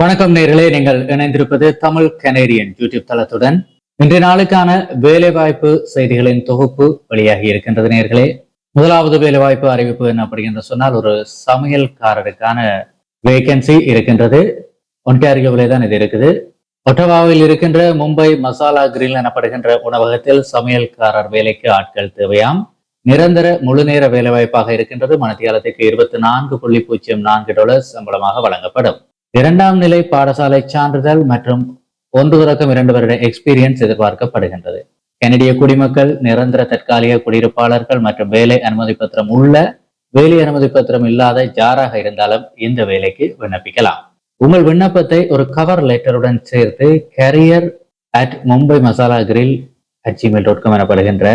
வணக்கம் நேர்களே நீங்கள் இணைந்திருப்பது தமிழ் கனேடியன் யூடியூப் தளத்துடன். இன்றைய நாளுக்கான வேலைவாய்ப்பு செய்திகளின் தொகுப்பு வெளியாகி இருக்கின்றது நேர்களே. முதலாவது வேலைவாய்ப்பு அறிவிப்பு என்ன அப்படிங்கிற சொன்னால் ஒரு சமையல்காரருக்கான வேகன்சி இருக்கின்றது. ஒன்டாரியோவிலே தான் இது இருக்குது. ஒட்டவாவில் இருக்கின்ற மும்பை மசாலா கிரில் எனப்படுகின்ற உணவகத்தில் சமையல்காரர் வேலைக்கு ஆட்கள் தேவையாம். நிரந்தர முழுநேர வேலைவாய்ப்பாக இருக்கின்றது. மனத்தியாலத்துக்கு இருபத்தி நான்கு புள்ளி பூஜ்ஜியம் நான்கு டாலர் சம்பளமாக வழங்கப்படும். இரண்டாம் நிலை பாடசாலை சான்றிதழ் மற்றும் ஒன்று தொடக்கம் இரண்டு வருட எக்ஸ்பீரியன்ஸ் எதிர்பார்க்கப்படுகின்றது. கனடிய குடிமக்கள் நிரந்தர தற்காலிக குடியிருப்பாளர்கள் மற்றும் வேலை அனுமதி பத்திரம் உள்ள வேலை அனுமதி பத்திரம் இல்லாத ஜாராக இருந்தாலும் இந்த வேலைக்கு விண்ணப்பிக்கலாம். உங்கள் விண்ணப்பத்தை ஒரு கவர் லெட்டருடன் சேர்த்து career at Mumbai masala grill at Gmail dot com எனப்படுகின்ற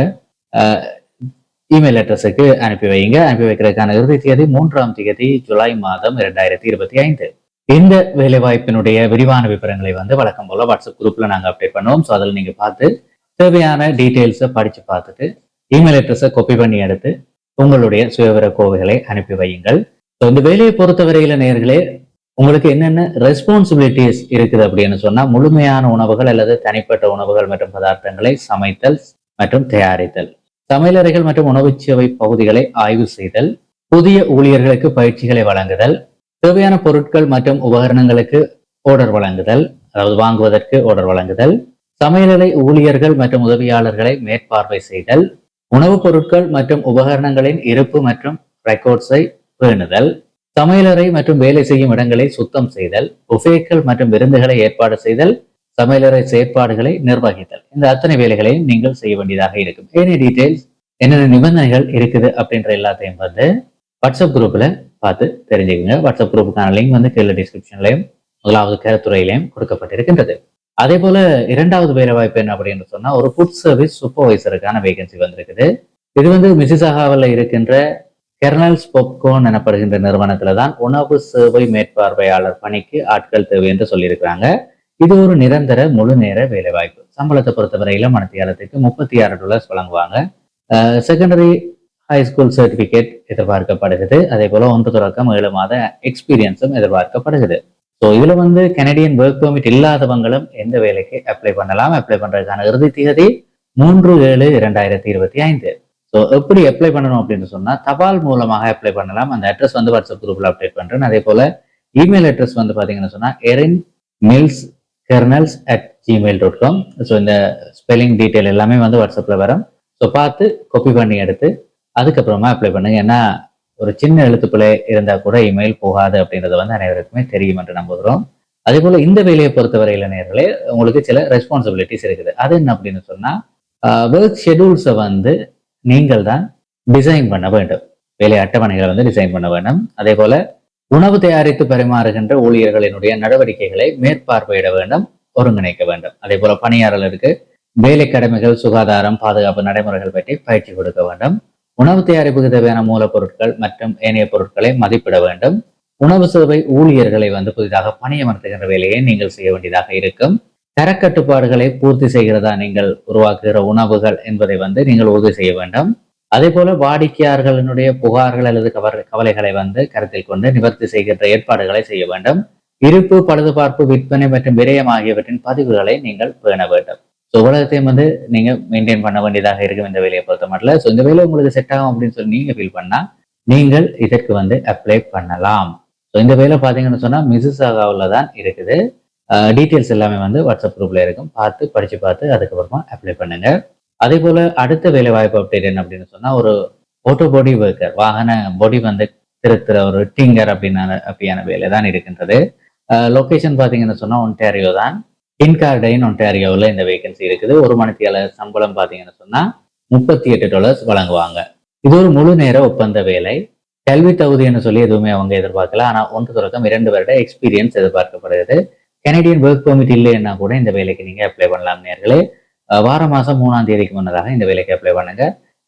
இமெயில் அட்ரஸுக்கு அனுப்பி வைங்க அனுப்பி வைக்கிறதுக்கான இறுதி தேதி மூன்றாம் தேதி ஜூலை மாதம் இரண்டாயிரத்தி இருபத்தி ஐந்து. இந்த வேலைவாய்ப்பினுடைய விரிவான விவரங்களை வந்து வழக்கம் போல வாட்ஸ்அப் குரூப்ல நாங்கள் அப்டேட் பண்ணுவோம். ஸோ அதில் நீங்க பார்த்து தேவையான டீட்டெயில்ஸை படிச்சு பார்த்துட்டு இமெயில் அட்ரஸை காப்பி பண்ணி எடுத்து உங்களுடைய சுயவிவர கோவைகளை அனுப்பி வையுங்கள். ஸோ இந்த வேலையை பொறுத்தவரையில நேர்களே உங்களுக்கு என்னென்ன ரெஸ்பான்சிபிலிட்டிஸ் இருக்குது அப்படின்னு சொன்னால் முழுமையான உணவுகள் அல்லது தனிப்பட்ட உணவுகள் மற்றும் பதார்த்தங்களை சமைத்தல் மற்றும் தயாரித்தல். சமையலறைகள் மற்றும் உணவுச் சேவை பகுதிகளை ஆய்வு செய்தல் புதிய ஊழியர்களுக்கு பயிற்சிகளை வழங்குதல் தேவையான பொருட்கள் மற்றும் உபகரணங்களுக்கு ஆர்டர் வழங்குதல் அதாவது வாங்குவதற்கு ஆர்டர் வழங்குதல் சமையலறை ஊழியர்கள் மற்றும் உதவியாளர்களை மேற்பார்வை செய்தல் உணவுப் பொருட்கள் மற்றும் உபகரணங்களின் இருப்பு மற்றும் ரெக்கார்ட்ஸை பேணுதல் சமையலறை மற்றும் வேலை செய்யும் இடங்களை சுத்தம் செய்தல் புஃபேக்கள் மற்றும் விருந்துகளை ஏற்பாடு செய்தல் சமையலறை செயற்பாடுகளை நிர்வகித்தல். இந்த அத்தனை வேலைகளையும் நீங்கள் செய்ய வேண்டியதாக இருக்கும். ஏனி டீடைல்ஸ் என்னென்ன நிபந்தனைகள் இருக்குது அப்படின்ற எல்லாத்தையும் வந்து வாட்ஸ்அப் குரூப்பில் பார்த்து தெரிஞ்சுக்கங்க. வாட்ஸ்அப் குரூப்புக்கான லிங்க் வந்து கீழே டிஸ்கிரிப்ஷன்லையும் முதலாவது கேரத்துறையிலையும் கொடுக்கப்பட்டிருக்கின்றது. அதே போல இரண்டாவது வேலை வாய்ப்பு என்ன அப்படின்னு சொன்னா ஒரு ஃபுட் சர்வீஸ் சூப்பர்வைசருக்கான வேகன்சி வந்திருக்குது. இது வந்து மிசிசாகாவில் இருக்கின்ற கெர்னல்ஸ் பொப்கோன் எனப்படுகின்ற நிறுவனத்துல தான் உணவு சேவை மேற்பார்வையாளர் பணிக்கு ஆட்கள் தேவை என்று சொல்லியிருக்கிறாங்க. இது ஒரு நிரந்தர முழு நேர வேலைவாய்ப்பு. சம்பளத்தை பொறுத்தவரையில மனத்தியாலத்துக்கு முப்பத்தி ஆறு டாலர்ஸ் வழங்குவாங்க. செகண்டரி ஹை ஸ்கூல் சர்டிஃபிகேட் எதிர்பார்க்கப்படுகிறது. அதே போல ஒன்று தொடக்கம் ஏழு மாத எக்ஸ்பீரியன்ஸும் எதிர்பார்க்கப்படுகிறது. ஸோ இதுல வந்து கனடியன் ஒர்க் பெர்மிட் இல்லாதவங்களும் எந்த வேலைக்கு அப்ளை பண்ணலாம்? அப்ளை பண்றதுக்கான இறுதி தேதி மூன்று ஏழு இரண்டாயிரத்தி இருபத்தி ஐந்து. ஸோ எப்படி அப்ளை பண்ணணும் அப்படின்னு சொன்னா தபால் மூலமாக அப்ளை பண்ணலாம். அந்த அட்ரஸ் வந்து வாட்ஸ்அப் குரூப்ல அப்டேட் பண்றேன். அதே போல இமெயில் அட்ரஸ் வந்து பாத்தீங்கன்னு சொன்னா Erin Mills kernels at Gmail dot com so இந்த ஸ்பெல்லிங் டீட்டெயில் எல்லாமே வந்து வாட்ஸ்அப்ல வரும். ஸோ பார்த்து காப்பி பண்ணி எடுத்து அதுக்கப்புறமா அப்ளை பண்ணுங்க. ஏன்னா ஒரு சின்ன எழுத்துப்பிழை இருந்தா கூட இமெயில் போகாது அப்படின்றது வந்து அனைவருக்குமே தெரியும் என்று நம்புகிறோம். அதே போல இந்த வேலையை பொறுத்தவரையில இளைஞர்களே உங்களுக்கு சில ரெஸ்பான்சிபிலிட்டிஸ் இருக்குது. அது என்ன அப்படின்னு சொன்னா ஒர்க் ஷெடியூல்ஸை வந்து நீங்கள் தான் டிசைன் பண்ண வேண்டும். வேலை அட்டவணைகளை வந்து டிசைன் பண்ண வேண்டும். அதே போல உணவு தயாரித்து பரிமாறுகின்ற ஊழியர்களினுடைய நடவடிக்கைகளை மேற்பார்வையிட வேண்டும் ஒருங்கிணைக்க வேண்டும். அதே போல பணியாளர்களுக்கு வேலை கடமைகள் சுகாதாரம் பாதுகாப்பு நடைமுறைகள் பற்றி பயிற்சி கொடுக்க வேண்டும். உணவு தயாரிப்புக்கு தேவையான மூலப்பொருட்கள் மற்றும் ஏனைய பொருட்களை மதிப்பிட வேண்டும். உணவு சேவை ஊழியர்களை வந்து புதிதாக பணியமர்த்துகின்ற வேலையை நீங்கள் செய்ய வேண்டியதாக இருக்கும். தரக்கட்டுப்பாடுகளை பூர்த்தி செய்கிறதா நீங்கள் உருவாக்குகிற உணவுகள் என்பதை வந்து நீங்கள் உறுதி செய்ய வேண்டும். அதே போல வாடிக்கையாளர்களினுடைய புகார்கள் அல்லது கவர் கவலைகளை வந்து கருத்தில் கொண்டு நிவர்த்தி செய்கின்ற ஏற்பாடுகளை செய்ய வேண்டும். இருப்பு பழுதுபார்ப்பு விற்பனை மற்றும் விரயம் ஆகியவற்றின் பதிவுகளை நீங்கள் பேண வேண்டும். ஸோ உலகத்தையும் வந்து நீங்க மெயின்டைன் பண்ண வேண்டியதாக இருக்கும் இந்த வேலையை பொறுத்த மட்டும் ஸோ இந்த வேலை உங்களுக்கு செட் ஆகும் அப்படின்னு சொல்லி நீங்கள் ஃபீல் பண்ணால் நீங்கள் இதற்கு வந்து அப்ளை பண்ணலாம். ஸோ இந்த வேலை பார்த்தீங்கன்னு சொன்னா மிசிசாகாவில் தான் இருக்குது. டீட்டெயில்ஸ் எல்லாமே வந்து வாட்ஸ்அப் குரூப்ல இருக்கும். பார்த்து படிச்சு பார்த்து அதுக்கப்புறமா அப்ளை பண்ணுங்க. அதே போல அடுத்த வேலை வாய்ப்பு அப்டேட் என்ன அப்படின்னு சொன்னா ஒரு ஓட்டோ பாடி ஒர்க்கர் வாகன பாடி வந்து திருத்துற ஒரு டிங்கர் அப்படின்னான அப்படியான வேலை தான் இருக்கின்றது. லொகேஷன் பார்த்தீங்கன்னு சொன்னால் ஒன்டாரியோ தான். இன்கார்டைன் ஒன்டாரியோவில் இந்த வேகன்சி இருக்குது. ஒரு மணித்தியாளர் சம்பளம் பார்த்தீங்கன்னு சொன்னால் முப்பத்தி எட்டு டாலர்ஸ் வழங்குவாங்க. இது ஒரு முழு நேர ஒப்பந்த வேலை. கல்வி தகுதின்னு சொல்லி எதுவுமே அவங்க எதிர்பார்க்கல. ஆனால் ஒன்று தொடக்கம் இரண்டு வருட எக்ஸ்பீரியன்ஸ் எதிர்பார்க்கப்படுகிறது. கெனடியன் ஒர்க் பெர்மிட் இல்லைன்னா கூட இந்த வேலைக்கு நீங்கள் அப்ளை பண்ணலாம் நேர்களே. வார மாசம் மூணாம் தேதிக்கு முன்னதாக இந்த வேலைக்கு அப்ளை பண்ணுங்க.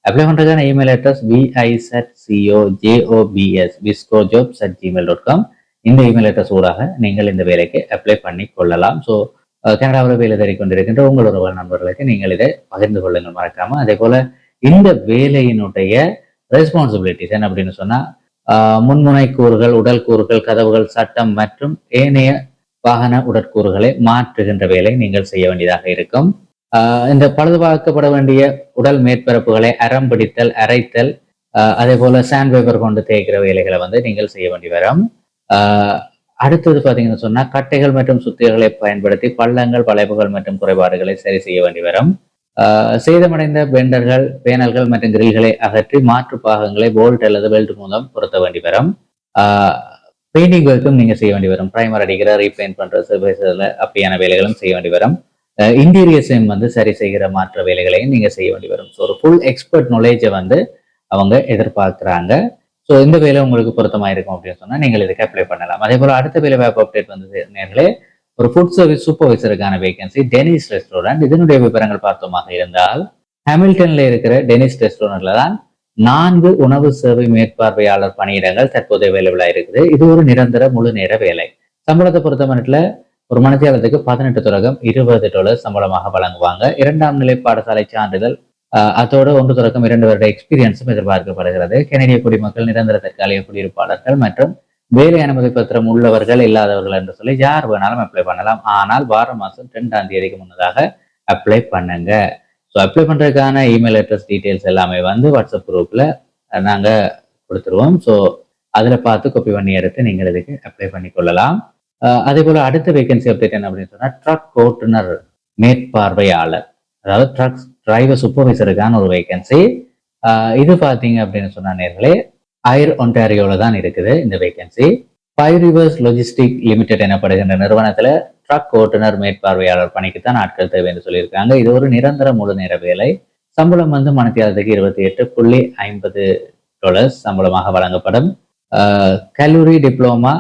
அப்ளை பண்ணுறதுக்கான email address VIZ CO JOBS Visco job at Gmail dot com இந்த இமெயில் அட்ரஸ் ஊடாக நீங்கள் இந்த வேலைக்கு அப்ளை பண்ணி கொள்ளலாம். ஸோ கனடாவில் வேலை தேடி கொண்டிருக்கின்ற உங்களோட நண்பர்களுக்கு நீங்கள் இதை பகிர்ந்து கொள்ளுங்கள் மறக்காம. அதே போல இந்த வேலையினுடைய ரெஸ்பான்சிபிலிட்டிஸ் என்ன அப்படின்னு சொன்னா முன்முனை கூறுகள் உடல் கூறுகள் கதவுகள் சட்டம் மற்றும் ஏனைய வாகன உடற்கூறுகளை மாற்றுகின்ற வேலை நீங்கள் செய்ய வேண்டியதாக இருக்கும். ஆஹ் இந்த பழுதுபார்க்கப்பட வேண்டிய உடல் மேற்பரப்புகளை அறம் பிடித்தல் அரைத்தல் ஆஹ் அதே போல சாண்ட் பேப்பர் கொண்டு தேய்க்கிற வேலைகளை வந்து நீங்கள் செய்ய வேண்டி வரும். ஆஹ் அடுத்தது பார்த்தீங்கன்னு சொன்னா கட்டைகள் மற்றும் சுத்திகளை பயன்படுத்தி பள்ளங்கள் வளைவுகள் மற்றும் குறைபாடுகளை சரி செய்ய வேண்டி வரும். ஆஹ் சேதமடைந்த பெண்டர்கள் பேனல்கள் மற்றும் கிரில்களை அகற்றி மாற்று பாகங்களை போல்ட் அல்லது பெல்ட் மூலம் பொருத்த வேண்டி வரும். பெயிண்டிங் ஒர்க்கும் நீங்க செய்ய வேண்டி வரும். ப்ரைமர் அடிக்கிற ரீபெயிண்ட் பண்ற சர்வீஸ்ல அப்படியான வேலைகளும் செய்ய வேண்டி வரும். இன்டீரியர்ஸையும் வந்து சரி செய்கிற மாற்ற வேலைகளையும் நீங்க செய்ய வேண்டி வரும். ஸோ ஒரு ஃபுல் எக்ஸ்பர்ட் நாலேஜை வந்து அவங்க எதிர்பார்க்குறாங்க. ஸோ இந்த வேலை உங்களுக்கு பொருத்தமாக இருக்கும் அப்படின்னு சொன்னா நீங்கள் இதுக்கு அப்ளை பண்ணலாம். அதே போல அடுத்த வேலை வாய்ப்பு அப்டேட் வந்து நேர்களே ஒரு ஃபுட் சர்வீஸ் சூப்பர்வைசருக்கான வேகன்சி டெனிஸ் ரெஸ்டாரண்ட் இதனுடைய விவரங்கள் பார்த்தோமாக இருந்தால் ஹாமில்டன்ல இருக்கிற டெனிஸ் ரெஸ்டாரண்ட்ல தான் நான்கு உணவு சேவை மேற்பார்வையாளர் பணியிடங்கள் தற்போது அவைலபிளாக இருக்குது. இது ஒரு நிரந்தர முழு நேர வேலை. சம்பளத்தை பொறுத்த மட்டும் ஒரு மனத்தியாளத்துக்கு பதினெட்டு தொடக்கம் இருபது டாலர் சம்பளமாக வழங்குவாங்க. இரண்டாம் நிலை பாடசாலை சான்றிதழ் அதோட ஒன்று தொடக்கம் இரண்டு வருட எக்ஸ்பீரியன்ஸும் எதிர்பார்க்கப்படுகிறது. கனடிய குடிமக்கள் நிரந்தர தற்காலிக குடியிருப்பாளர்கள் மற்றும் வேலை அனுமதி பத்திரம் உள்ளவர்கள் இல்லாதவர்கள் என்று சொல்லி யார் வேணாலும் அப்ளை பண்ணலாம். ஆனால் வார மாதம் ரெண்டாம் தேதிக்கு முன்னதாக அப்ளை பண்ணுங்க. ஸோ அப்ளை பண்றதுக்கான இமெயில் அட்ரஸ் டீட்டெயில்ஸ் எல்லாமே வந்து வாட்ஸ்அப் குரூப்ல நாங்க கொடுத்துருவோம். ஸோ அதுல பார்த்து காப்பி பண்ணி எடுத்து நீங்கள் இதுக்கு அப்ளை பண்ணி கொள்ளலாம். ஆஹ் அதே போல அடுத்த வேகன்சி அப்டேட் என்ன அப்படின்னு சொன்னால் ட்ரக் ஓட்டுநர் மேற்பார்வையாளர். அதாவது ட்ரக்ஸ் டிரைவர் சூப்பர்வைசருக்கான ஒரு வேகன்சி இது பார்த்தீங்க அப்படின்னு சொன்ன நேர்களே ஐர் ஒன்டாரியோவில் தான் இருக்குது இந்த vacancy five rivers logistic limited எனப்படுகின்ற நிறுவனத்தில் ட்ரக் ஓட்டுநர் மேற்பார்வையாளர் பணிக்கு தான் ஆட்கள் தேவை என்று சொல்லியிருக்காங்க. இது ஒரு நிரந்தர முழு நேர வேலை. சம்பளம் வந்து மனத்தியாலத்துக்கு இருபத்தி எட்டு புள்ளி ஐம்பது டாலர்ஸ் சம்பளமாக வழங்கப்படும். கல்லூரி டிப்ளோமா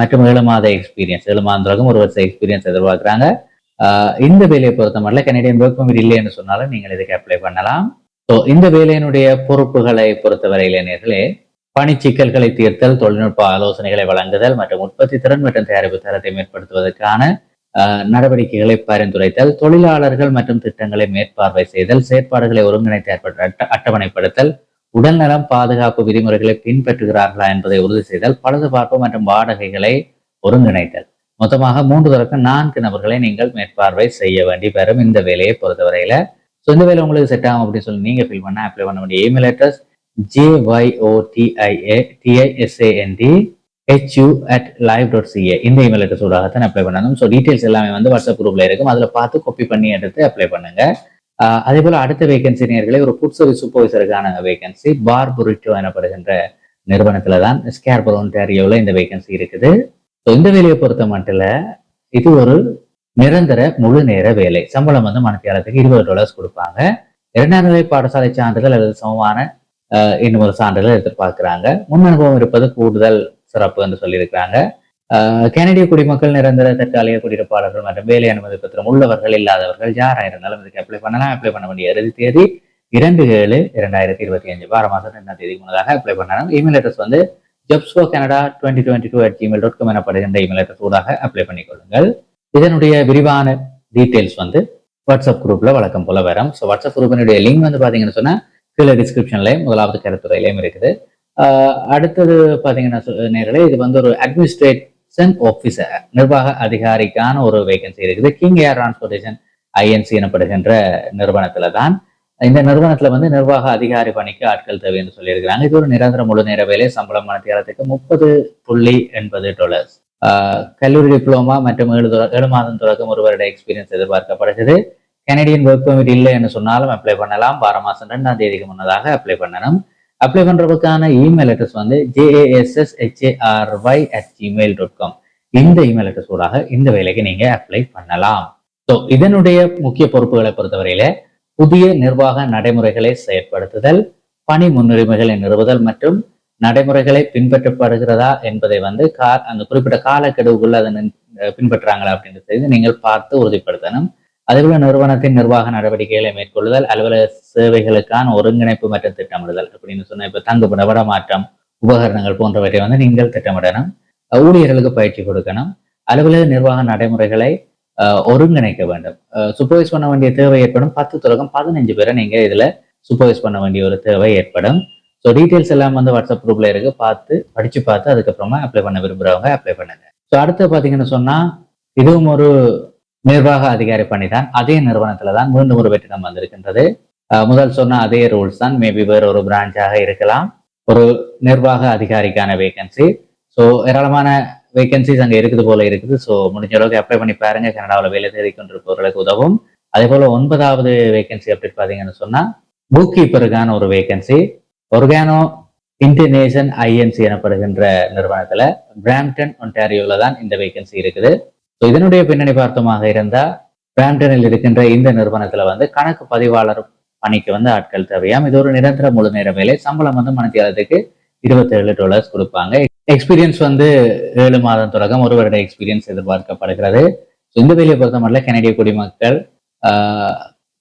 மற்றும் ஏழு மாத எக்ஸ்பீரியன்ஸ் ஏழு மாதம் ஒரு வருஷம் எக்ஸ்பீரியன்ஸ் எதிர்பார்க்குறாங்க. இந்த வேலையை பொறுத்த மட்டும் கனடியன் ஒர்க் பர்மிட் இல்லை என்று சொன்னாலும் நீங்கள் இதுக்கு அப்ளை பண்ணலாம். ஸோ இந்த வேலையினுடைய பொறுப்புகளை பொறுத்தவரையில நேர்களே பணி சிக்கல்களை தீர்த்தல் தொழில்நுட்ப ஆலோசனைகளை வழங்குதல் மற்றும் உற்பத்தி திறன் மற்றும் தயாரிப்பு தரத்தை மேம்படுத்துவதற்கான ஆஹ் நடவடிக்கைகளை பரிந்துரைத்தல் தொழிலாளர்கள் மற்றும் திட்டங்களை மேற்பார்வை செய்தல் செயற்பாடுகளை ஒருங்கிணைத்து ஏற்பட்ட அட்ட அட்டவணைப்படுத்தல் உடல்நலம் பாதுகாப்பு விதிமுறைகளை பின்பற்றுகிறார்களா என்பதை உறுதி செய்தல் பழுதுபார்ப்பு மற்றும் வாடகைகளை ஒருங்கிணைத்தல். மொத்தமாக மூன்று தொடக்கம் நான்கு நபர்களை நீங்கள் மேற்பார்வை செய்ய வேண்டி வரும் இந்த வேலையை பொறுத்தவரையில. ஸோ இந்த வேலை உங்களுக்கு செட் ஆகும் அப்படின்னு சொல்லி நீங்க ஃபில் பண்ண அப்ளை பண்ண வேண்டிய email address JYOTIA DISAND HU at live dot CA இந்த இமெயில் அட்ரஸ் ஊடாகத்தான் அப்ளை பண்ணணும். ஸோ டீட்டெயில்ஸ் எல்லாமே வந்து வாட்ஸ்அப் குரூப்ல இருக்கும். அதில் பார்த்து காப்பி பண்ணி எடுத்து அப்ளை பண்ணுங்க. அதே போல அடுத்த வேகன்சி நேர்களே ஒரு ஃபுட் சர்வீஸ் சூப்பர்வைசருக்கான வேகன்சி பார் புரிட்டோ எனப்படுகின்ற நிறுவனத்துல தான் ஸ்கேர்பர் ஒன்டாரியோவில் இந்த வேகன்சி இருக்குது. இந்த வேலையை பொறுத்த மட்டும் இது ஒரு நிரந்தர முழு நேர வேலை. சம்பளம் வந்து மனத்தியாலத்துக்கு இருபது டாலர்ஸ் கொடுப்பாங்க. இரண்டாம் நிலை பாடசாலை சான்றிதழ் அல்லது சமமான இன்னும் ஒரு சான்றிதழ் எதிர்பார்க்கிறாங்க முன் அனுபவம் இருப்பது கூடுதல் சிறப்பு என்று சொல்லியிருக்கிறாங்க. கனடிய குடிமக்கள் நிரந்தர தற்காலிக குடியிருப்பாளர்கள் மற்றும் வேலை அனுமதி பத்திரம் உள்ளவர்கள் இல்லாதவர்கள் யாராக இருந்தாலும் இதுக்கு அப்ளை பண்ணலாம். அப்ளை பண்ண வேண்டிய இறுதி தேதி இரண்டு ஏழு இரண்டாயிரத்தி இருபத்தி அஞ்சு. வார மாதம் ரெண்டாம் தேதி முன்னதாக அப்ளை பண்ணணும் இமெயில் அட்ரஸ் வந்து jobs for Canada twenty twenty two at Gmail dot com எனப்படுகின்ற இமெயில் அட்ரஸ் ஊடாக அப்ளை பண்ணிக்கொள்ளுங்கள். இதனுடைய விரிவான டீட்டெயில்ஸ் வந்து வாட்ஸ்அப் குரூப்ல வழக்கம் போல வரும். ஸோ வாட்ஸ்அப் குரூப்பினுடைய லிங்க் வந்து பார்த்தீங்கன்னு சொன்னா கீழே டிஸ்கிரிப்ஷன்லயும் முதலாவது கருத்துறையிலையும் இருக்குது. ஆஹ் அடுத்தது பாத்தீங்கன்னா நேரில் இது வந்து ஒரு அட்மினிஸ்ட்ரேஷன் ஆஃபீஸர் நிர்வாக அதிகாரிக்கான ஒரு வேகன்சி இருக்குது. கிங் ஏர் டிரான்ஸ்போர்டேஷன் ஐஎன்சி எனப்படுகின்ற நிறுவனத்தில் தான் இந்த நிறுவனத்துல வந்து நிர்வாக அதிகாரி பணிக்கு ஆட்கள் தேவைன்னு சொல்லியிருக்கிறாங்க. இது ஒரு நிரந்தர முழு நேர வேலை. சம்பளம் மனத்தியாரத்துக்கு முப்பது புள்ளி எண்பது டாலர்ஸ் கல்லூரி டிப்ளமா மற்றும் ஏழு ஏழு மாதம் தொடக்கம் ஒரு வருட எக்ஸ்பீரியன்ஸ் எதிர்பார்க்கப்படுகிறது. கனடியன் ஒர்க் பெர்மிட் இல்லை என்று சொன்னாலும் அப்ளை பண்ணலாம். வார மாசம் ரெண்டாம் தேதிக்கு முன்னதாக அப்ளை பண்ணணும். அப்ளை பண்றதுக்கான இமெயில் அட்ரஸ் வந்து J A S S H A R Y at gmail dot com இந்த இமெயில் அட்ரஸ் ஊடாக இந்த வேலைக்கு நீங்க அப்ளை பண்ணலாம். ஸோ இதனுடைய முக்கிய பொறுப்புகளை பொறுத்தவரையில புதிய நிர்வாக நடைமுறைகளை செயற்படுத்துதல் பணி முன்னுரிமைகளை நிறுவுதல் மற்றும் நடைமுறைகளை பின்பற்றப்படுகிறதா என்பதை வந்து கா அந்த குறிப்பிட்ட காலக்கெடுவுக்குள்ள அதை நின்- அஹ் பின்பற்றுறாங்களா அப்படின்றது நீங்கள் பார்த்து உறுதிப்படுத்தணும். அதேபோல நிறுவனத்தின் நிர்வாக நடவடிக்கைகளை மேற்கொள்ளுதல் அலுவலக சேவைகளுக்கான ஒருங்கிணைப்பு மற்றும் திட்டமிடுதல் அப்படின்னு சொன்ன இப்ப தங்குமிட வடமாற்றம் உபகரணங்கள் போன்றவற்றை வந்து நீங்கள் திட்டமிடணும். ஊழியர்களுக்கு பயிற்சி கொடுக்கணும். அலுவலக நிர்வாக நடைமுறைகளை ஒருங்கிணைக்க வேண்டும். சூப்பர்வைஸ் பண்ண வேண்டிய தேவை ஏற்படும். பத்து தொடக்கம் பதினஞ்சு பேரை நீங்க இதுல சூப்பர்வைஸ் பண்ண வேண்டிய ஒரு தேவை ஏற்படும். ஸோ டீட்டெயில்ஸ் எல்லாம் வந்து வாட்ஸ்அப் குரூப்ல இருக்கு. பார்த்து படிச்சு பார்த்து அதுக்கப்புறமா அப்ளை பண்ண விரும்புறவங்க அப்ளை பண்ணுங்க. ஸோ அடுத்து பாத்தீங்கன்னு சொன்னா இதுவும் ஒரு நிர்வாக அதிகாரி பணி தான். அதே நிறுவனத்துல தான் மீண்டும் ஒரு வெற்றிடம் வந்திருக்கின்றது. முதல் சொன்ன அதே ரூல்ஸ் தான். மேபி வேற ஒரு பிரான்ச்சாக இருக்கலாம். ஒரு நிர்வாக அதிகாரிக்கான வேகன்சி ஸோ ஏராளமான வேகன்சிஸ் அங்கே இருக்குது போல இருக்குது. ஸோ முடிஞ்ச அளவுக்கு அப்ளை பண்ணி பாருங்க. கனடாவில் வேலை தேடி கொண்டிருப்பவர்களுக்கு உதவும். அதே போல ஒன்பதாவது வேகன்சி அப்படின்னு பார்த்தீங்கன்னு சொன்னா புக் கீப்பருக்கான ஒரு வேகன்சி ஒர்கானோ இன்டர்நேஷன் ஐஎன்சி எனப்படுகின்ற நிறுவனத்துல பிராம்டன் ஒன்டாரியோவில் தான் இந்த வேகன்சி இருக்குது. ஸோ இதனுடைய பின்னணி பார்த்தமாக இருந்தா பிராம்டனில் இருக்கின்ற இந்த நிறுவனத்துல வந்து கணக்கு பதிவாளர் பணிக்கு வந்து ஆட்கள் தேவையாம். இது ஒரு நிரந்தர முழு நேர வேலை. சம்பளம் வந்து மணித்தியாலத்துக்கு இருபத்தேழு டாலர்ஸ் கொடுப்பாங்க. எக்ஸ்பீரியன்ஸ் வந்து ஏழு மாதம் தொடக்கம் ஒரு வருட எக்ஸ்பீரியன்ஸ் எதிர்பார்க்கப்படுகிறது. இந்த வேலையை பொறுத்த மட்டும் கனடிய குடிமக்கள்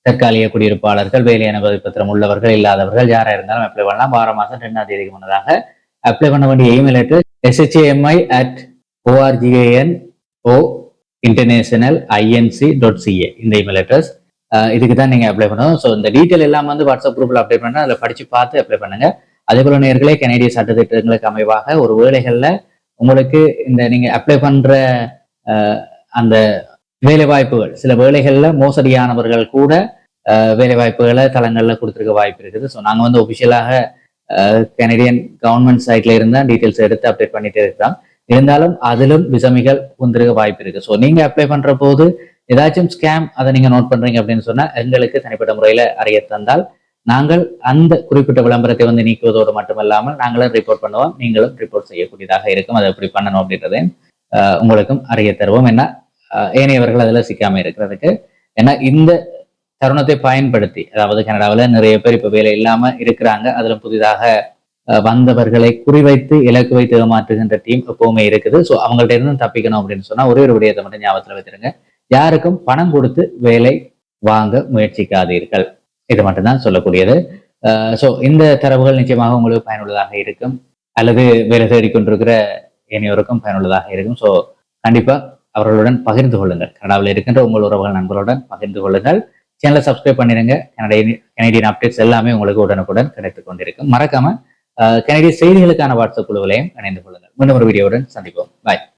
தற்காலிக குடியிருப்பாளர்கள் வேலை அனுமதி பத்திரம் உள்ளவர்கள் இல்லாதவர்கள் யாராக இருந்தாலும் அப்ளை பண்ணலாம். வார மாதம் ரெண்டாம் தேதிக்கு முன்னதாக அப்ளை பண்ண வேண்டிய email address SHAMI at ORGAN O international INC dot CA இந்த இமெயில் அட்ரஸ் இதுக்கு தான் நீங்கள் அப்ளை பண்ணணும். ஸோ இந்த டீட்டெயில் எல்லாம் வந்து வாட்ஸ்அப் குரூப்பில் அப்ளை பண்ணால் அதில் படித்து பார்த்து அப்ளை பண்ணுங்கள் அதே போல நேர்களே கனேடிய சட்டத்திட்டங்களுக்கு அமைவாக ஒரு வேலைகள்ல உங்களுக்கு இந்த நீங்க அப்ளை பண்ற அந்த வேலை வாய்ப்புகள் சில வேலைகள்ல மோசடியானவர்கள் கூட வேலை வாய்ப்புகளை தளங்கள்ல கொடுத்துருக்க வாய்ப்பு இருக்குது. ஸோ நாங்க வந்து ஒபிஷியலாக கனடியன் கவர்மெண்ட் சைட்ல இருந்தால் டீட்டெயில்ஸ் எடுத்து அப்டேட் பண்ணிட்டு இருக்கிறோம். இருந்தாலும் அதிலும் விசமிகள் வந்திருக்க வாய்ப்பு இருக்கு. ஸோ நீங்க அப்ளை பண்ற போது ஏதாச்சும் ஸ்கேம் அதை நீங்க நோட் பண்றீங்க அப்படின்னு சொன்னா எங்களுக்கு தனிப்பட்ட முறையில அறிய தந்தால் நாங்கள் அந்த குறிப்பிட்ட விளம்பரத்தை வந்து நீக்குவதோடு மட்டுமல்லாமல் நாங்களும் ரிப்போர்ட் பண்ணுவோம் நீங்களும் ரிப்போர்ட் செய்யக்கூடியதாக இருக்கும். அதை எப்படி பண்ணணும் அப்படின்றதை உங்களுக்கும் அறிய தருவோம். ஏன்னா ஏனையவர்கள் அதில் சிக்காம இருக்கிறதுக்கு ஏன்னா இந்த தருணத்தை பயன்படுத்தி அதாவது கனடாவில் நிறைய பேர் இப்போ வேலை இல்லாம இருக்கிறாங்க. அதுல புதிதாக வந்தவர்களை குறிவைத்து இலக்கு வைத்து ஏமாற்றுகின்ற டீம் எப்பவுமே இருக்குது. ஸோ அவங்கள்ட்ட இருந்து தப்பிக்கணும் அப்படின்னு சொன்னா ஒரே ஒரு விடயத்தை மட்டும் ஞாபகத்தில் வைத்திருங்க யாருக்கும் பணம் கொடுத்து வேலை வாங்க முயற்சிக்காதீர்கள். இது மட்டும்தான் சொல்லக்கூடியது. ஸோ இந்த தரவுகள் நிச்சயமாக உங்களுக்கு பயனுள்ளதாக இருக்கும். அல்லது வேலை தேடிக்கொண்டிருக்கிற இனியோருக்கும் பயனுள்ளதாக இருக்கும். ஸோ கண்டிப்பா அவர்களுடன் பகிர்ந்து கொள்ளுங்கள். கனடாவில் இருக்கின்ற உங்கள் உறவுகள் நண்பர்களுடன் பகிர்ந்து கொள்ளுங்கள். சேனலை சப்ஸ்கிரைப் பண்ணிடுங்க. கனடியன் கனடியன் அப்டேட்ஸ் எல்லாமே உங்களுக்கு உடனுக்குடன் கிடைத்துக் கொண்டிருக்கும். மறக்காம கனடிய செய்திகளுக்கான வாட்ஸ்அப் குழுவிலையும் இணைந்து கொள்ளுங்கள். மீண்டும் ஒரு வீடியோவுடன் சந்திப்போம். பாய்